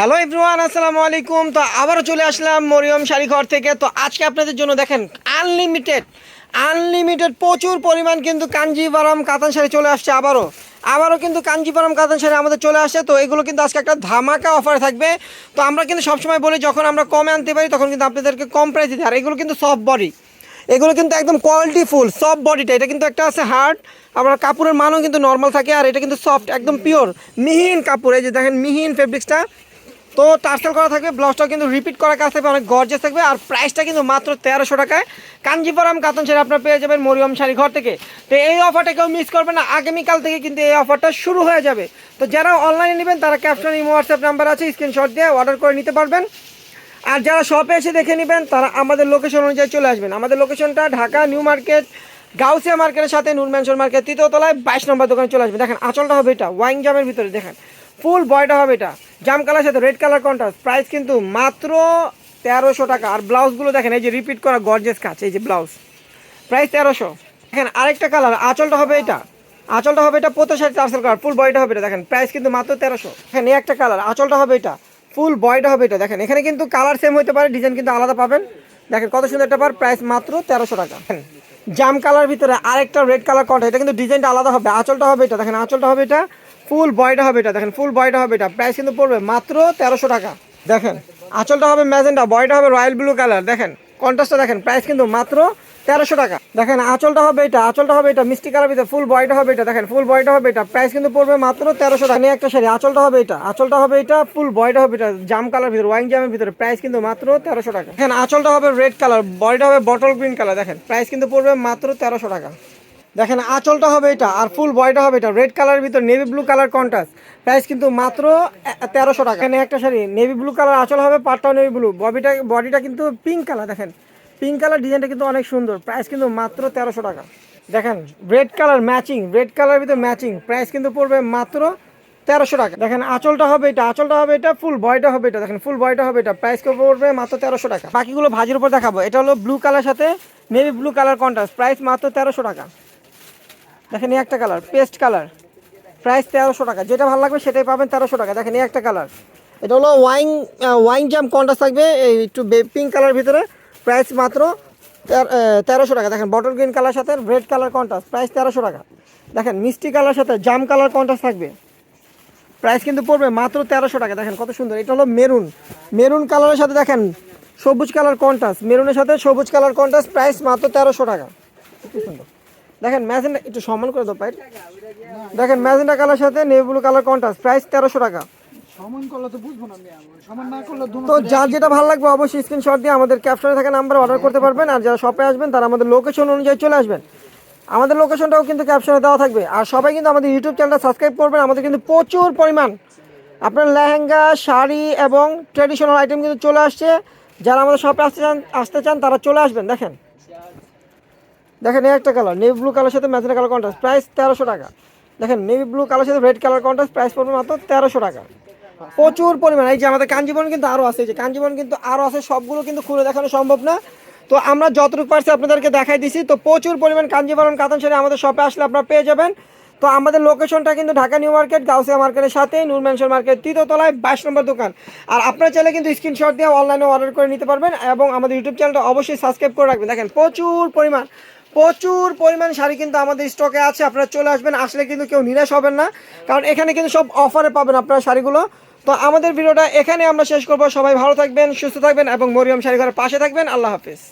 Hello everyone, আসসালামু আলাইকুম। তো আবারও চলে আসলাম মরিয়ম শাড়িঘর থেকে। তো আজকে আপনাদের জন্য দেখেন আনলিমিটেড আনলিমিটেড প্রচুর পরিমাণ কিন্তু কাঞ্জিভারাম কাতান শাড়ি চলে আসছে আবারও। আবারও কিন্তু কাঞ্জিভারাম কাতান শাড়ি আমাদের চলে আসছে। তো এগুলো কিন্তু আজকে একটা ধামাকা অফার থাকবে। তো আমরা কিন্তু সবসময় বলি, যখন আমরা কমে আনতে পারি, তখন কিন্তু আপনাদেরকে কম প্রাইসে দিই আর এগুলো কিন্তু সফট বডি এগুলো কিন্তু একদম কোয়ালিটি ফুল সফট বডিটা এটা কিন্তু একটা আছে হার্ড আবার কাপড়ের মানও কিন্তু নর্মাল থাকে, আর এটা কিন্তু সফট একদম পিওর মিহিন কাপড়। এই যে দেখেন, মিহিন ফেব্রিক্সটা তো টার্সেল করা থাকবে, ব্লাউজটাও কিন্তু রিপিট করা কাজ থাকবে, অনেক গর্জেস থাকবে, আর প্রাইসটা কিন্তু মাত্র তেরোশো টাকায়। কাঞ্জিপুরম কাতন শাড়ি আপনারা পেয়ে যাবেন মরিয়ম শাড়ি ঘর থেকে। তো এই অফারটা কেউ মিস করবে না, আগামীকাল থেকে কিন্তু এই অফারটা শুরু হয়ে যাবে। তো যারা অনলাইনে নেবেন, তারা ক্যাপশন ইমো হোয়াটসঅ্যাপ নাম্বার আছে স্ক্রিনশট দিয়ে অর্ডার করে নিতে পারবেন। আর যারা শপে এসে দেখে নেবেন, তারা আমাদের লোকেশন অনুযায়ী চলে আসবেন। আমাদের লোকেশনটা ঢাকা নিউ মার্কেট গাউসিয়া মার্কেটের সাথে, নূর ম্যানশন মার্কেট তৃতীয় তলায় বাইশ নম্বর দোকানে চলে আসবেন। দেখেন, আচলটা হবে এটা ওয়াইং জামের ভিতরে, দেখেন। ফুল বয়টা হবে এটা। জাম কালার সাথে রেড কালার কন্ট্রাস্ট প্রাইস কিন্তু মাত্র তেরোশো টাকা। আর ব্লাউজগুলো দেখেন, এই যে রিপিট করা গর্জেস কাজ, এই যে ব্লাউজ। প্রাইস তেরোশো। দেখেন, আরেকটা কালার, আঁচলটা হবে এটা। আঁচলটা হবে এটা পোতো সাইড টার্সেল কালার ফুল বয়টা হবে এটা, দেখেন। প্রাইস কিন্তু মাত্র তেরোশো। এই একটা কালার, আঁচলটা হবে এটা। ফুল বয়টা হবে এটা, দেখেন। এখানে কিন্তু কালার সেম হতে পারে ডিজাইন কিন্তু আলাদা পাবেন। দেখেন, কত সুন্দর একটা পার প্রাইস মাত্র তেরোশো টাকা। জাম কালার ভিতরে আরেকটা রেড কালার কন্টা এটা কিন্তু ডিজাইনটা আলাদা হবে। আঁচলটা হবে এটা, দেখেন, আঁচলটা হবে এটা। ফুল বয়টা হবে এটা, দেখেন ফুল বয়টা হবে এটা। প্রাইস কিন্তু পড়বে মাত্র তেরোশো টাকা। দেখেন, আঁচলটা হবে ম্যাজেন্ডা বয়টা হবে রয়্যাল ব্লু কালার দেখেন কন্ট্রাস্টটা দেখেন প্রাইস কিন্তু মাত্র তেরোশো টাকা। দেখেন, আঁচলটা হবে এটা, আঁচলটা হবে এটা, মিষ্টি কালার ভিতরে ফুল বয়টা হবে এটা, দেখেন ফুল বয়টা হবে এটা প্রাইস কিন্তু পড়বে মাত্র তেরোশো টাকা। নিয়ে একটা শাড়ি, আঁচলটা হবে এটা, আঁচলটা হবে এটা ফুল বয়টা হবে এটা, জাম কালার ভিতরে ওয়াইন জামের ভিতরে প্রাইস কিন্তু মাত্র তেরোশো টাকা। দেখেন, আঁচলটা হবে রেড কালার বয়টা হবে বটল গ্রিন কালার দেখেন প্রাইস কিন্তু পড়বে মাত্র তেরোশো টাকা। দেখেন আঁচলটা হবে এটা আর ফুল বয়টা হবে এটা। রেড কালারের ভিতর navy blue colour contrast price কিন্তু মাত্র তেরোশো টাকা। এখানে একটা শাড়ি নেভি ব্লু কালার আঁচল হবে, পাটটাও নেভি ব্লু বডিটা বডিটা কিন্তু পিঙ্ক কালার দেখেন। পিঙ্ক কালার ডিজাইনটা কিন্তু অনেক সুন্দর। প্রাইস কিন্তু মাত্র তেরোশো টাকা। দেখেন রেড কালার ম্যাচিং রেড কালারের ভিতর ম্যাচিং প্রাইস কিন্তু পড়বে মাত্র তেরোশো টাকা। দেখেন, আঁচলটা হবে এটা, আঁচলটা হবে এটা ফুল বয়টা হবে এটা। দেখেন ফুল বয়টা হবে এটা। প্রাইস পড়বে মাত্র তেরোশো টাকা। বাকিগুলো ভাজির উপর দেখাবো। এটা হলো ব্লু কালার সাথে navy blue colour contrast price মাত্র তেরোশো টাকা। দেখেন একটা কালার, পেস্ট কালার। প্রাইস তেরোশো টাকা, যেটা ভালো লাগবে সেটাই পাবেন তেরোশো টাকা। দেখেন একটা কালার। এটা হলো ওয়াইন ওয়াইন জাম কন্ট্রাস্ট থাকবে, এই একটু পিঙ্ক কালার ভিতরে। প্রাইস মাত্র তের- তেরোশো টাকা। দেখেন বটল গ্রিন কালার সাথে রেড কালার কন্ট্রাস্ট প্রাইস তেরোশো টাকা। দেখেন মিষ্টি কালার সাথে, জাম কালার কন্ট্রাস্ট থাকবে। প্রাইস কিন্তু পড়বে মাত্র তেরোশো টাকা। দেখেন কত সুন্দর, এটা হলো মেরুন। মেরুন কালারের সাথে দেখেন সবুজ কালার কন্ট্রাস্ট মেরুনের সাথে সবুজ কালার কন্ট্রাস্ট প্রাইস মাত্র তেরোশো টাকা। সুন্দর। দেখেন ম্যাজেন্ডা একটু সম্মান করে দাও পাই দেখেন ম্যাজেন্ডা কালার সাথে navy blue colour contrast price তেরোশো টাকা। তো বুঝব না আমি সমান না করলে তো যার যেটা ভালো লাগবে অবশ্যই স্ক্রিনশট দিয়ে আমাদের ক্যাপশনে থাকা নাম্বার অর্ডার করতে পারবেন আর যারা শপে আসবেন তারা আমাদের লোকেশন অনুযায়ী চলে আসবেন। আমাদের লোকেশনটাও কিন্তু ক্যাপশনে দেওয়া থাকবে আর সবাই কিন্তু আমাদের ইউটিউব চ্যানেলটা সাবস্ক্রাইব করবেন আমাদের কিন্তু প্রচুর পরিমাণ। আপনার লেহেঙ্গা শাড়ি এবং ট্রেডিশনাল আইটেম কিন্তু চলে আসছে। যারা আমাদের শপে আসতে চান আসতে চান তারা চলে আসবেন দেখেন। দেখেন এই একটা কালার নেভি ব্লু কালার সাথে ম্যাজেন্টা কালার কন্ট্রাস্ট প্রাইস তেরোশো টাকা। দেখেন নেভি ব্লু কালার সাথে রেড কালার কন্ট্রাস্ট প্রাইস পড়বে মাত্র তেরোশো টাকা। প্রচুর পরিমাণ, এই যে আমাদের কাঞ্জিবরম কিন্তু আরও আছে যে কাঞ্জিবরম কিন্তু আরও আছে, সবগুলো কিন্তু খুলে দেখানো সম্ভব না। তো আমরা যতটুকু পারছি আপনাদেরকে দেখাই দিছি, তো প্রচুর পরিমাণ কাঞ্জিবরম কাতান শাড়ি আমাদের শপে আসলে আপনারা পেয়ে যাবেন। তো আমাদের লোকেশনটা কিন্তু ঢাকা নিউ মার্কেট, গাউসিয়া মার্কেটের সাথে, নূর ম্যানশন মার্কেট, তৃতীয় তলায় বাইশ নম্বর দোকান। আর আপনারা চাইলে কিন্তু স্ক্রিনশট দিয়ে অনলাইনে অর্ডার করে নিতে পারবেন, এবং আমাদের ইউটিউব চ্যানেলটা অবশ্যই সাবস্ক্রাইব করে রাখবেন। দেখেন প্রচুর পরিমাণ প্রচুর পরিমাণ শাড়ি কিন্তু আমাদের স্টকে আছে, আপনারা চলে আসবেন, আসলে কিন্তু কেউ নিরাশ হবেন না। কারণ এখানে কিন্তু সব অফারে পাবেন আপনারা শাড়িগুলো। তো আমাদের ভিডিওটা এখানে আমরা শেষ করব। সবাই ভালো থাকবেন, সুস্থ থাকবেন এবং মরিয়ম শাড়িঘরের পাশে থাকবেন। আল্লাহ হাফিজ।